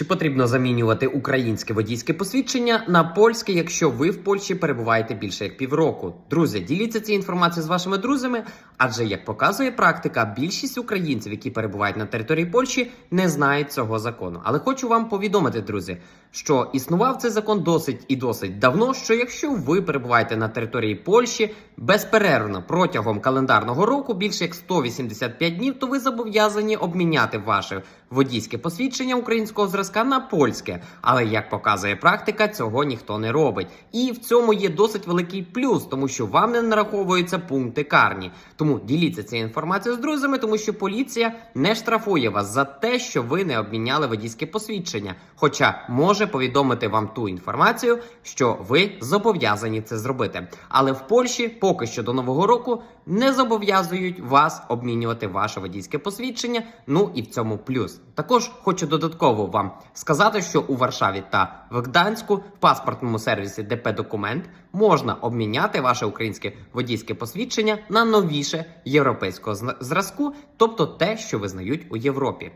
Чи потрібно замінювати українське водійське посвідчення на польське, якщо ви в Польщі перебуваєте більше як півроку? Друзі, діліться цією інформацією з вашими друзями, адже як показує практика, більшість українців, які перебувають на території Польщі, не знають цього закону. Але хочу вам повідомити, друзі, що існував цей закон досить і досить давно. Що якщо ви перебуваєте на території Польщі безперервно протягом календарного року більше як 185 днів, то ви зобов'язані обміняти ваше водійське посвідчення українського зразка на польське. Але як показує практика, цього ніхто не робить. І в цьому є досить великий плюс, тому що вам не нараховуються пункти карні. Тому діліться цією інформацією з друзями, тому що поліція не штрафує вас за те, що ви не обміняли водійське посвідчення, хоча може повідомити вам ту інформацію, що ви зобов'язані це зробити. Але в Польщі поки що до нового року не зобов'язують вас обмінювати ваше водійське посвідчення. Ну і в цьому плюс. Також хочу додатково вам сказати, що у Варшаві та в Гданську в паспортному сервісі ДП Документ можна обміняти ваше українське водійське посвідчення на новіше європейського зразку, тобто те, що визнають у Європі.